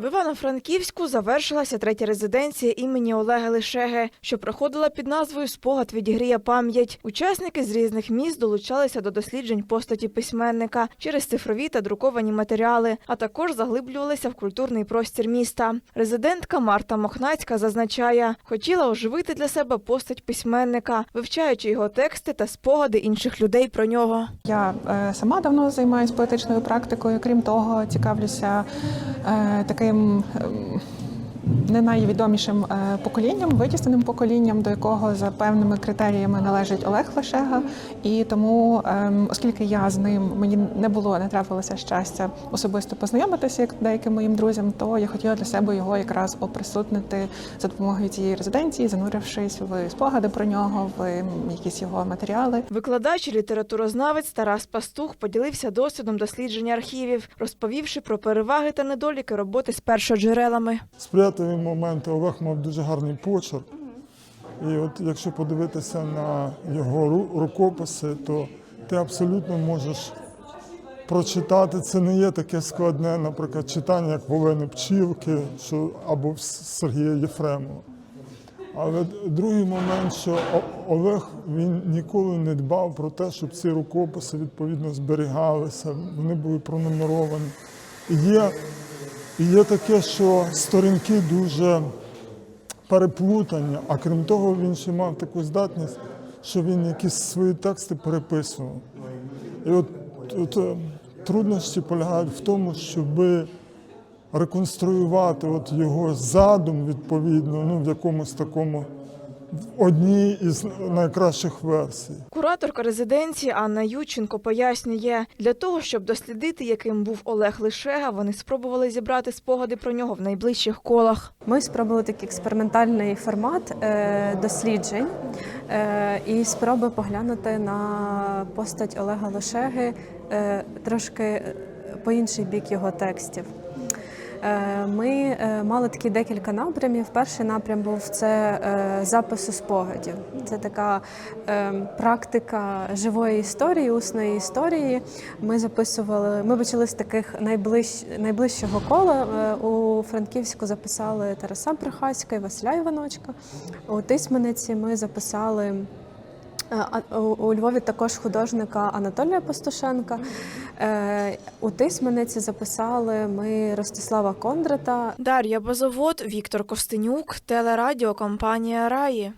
В Івано-Франківську завершилася третя резиденція імені Олега Лишеги, що проходила під назвою Спогад відігріє пам'ять. Учасники з різних міст долучалися до досліджень постаті письменника через цифрові та друковані матеріали, а також заглиблювалися в культурний простір міста. Резидентка Марта Мохнацька зазначає, хотіла оживити для себе постать письменника, вивчаючи його тексти та спогади інших людей про нього. Я е, сама давно займаюся поетичною практикою. Крім того, цікавлюся е, таким um, не найвідомішим е, поколінням, витісненим поколінням, до якого за певними критеріями належить Олег Лешега. І тому, ем, оскільки я з ним мені не було, не трапилося щастя особисто познайомитися як деяким моїм друзям, то я хотіла для себе його якраз оприсутнити за допомогою цієї резиденції, занурившись в спогади про нього, в якісь його матеріали. Викладач літературознавець Тарас Пастух поділився досвідом дослідження архівів, розповівши про переваги та недоліки роботи з першоджерелами. Сприятливі моменти Олег мав дуже гарний почерк. І от якщо подивитися на його рукописи, то ти абсолютно можеш прочитати. Це не є таке складне, наприклад, читання, як Волени Пчілки що, або Сергія Єфремова. Але другий момент, що Олег він ніколи не дбав про те, щоб ці рукописи відповідно зберігалися, вони були пронумеровані. Є, і є таке, що сторінки дуже переплутані, а крім того, він ще мав таку здатність, що він якісь свої тексти переписував. І от, от е, труднощі полягають в тому, щоби реконструювати от його задум відповідно, ну в якомусь такому в одній із найкращих версій. Кураторка резиденції Анна Юченко пояснює, для того, щоб дослідити, яким був Олег Лишега, вони спробували зібрати спогади про нього в найближчих колах. Ми спробували такий експериментальний формат е, досліджень е, і спроби поглянути на постать Олега Лошеги е, трошки по інший бік його текстів. Е, Ми е, мали такі декілька напрямів. Перший напрям був це е, запису спогадів. Це така практика живої історії, усної історії. Ми записували. Ми почали з таких найближ, найближчого кола. У Франківську записали Тараса Прихаська і Василя Іваночка. У Тисмениці ми записали. Е, у- Львові також художника Анатолія Пастушенка. Е, У Тисмениці записали ми Ростислава Кондрата. Дар'я Базовод, Віктор Костенюк, телерадіокомпанія Раї.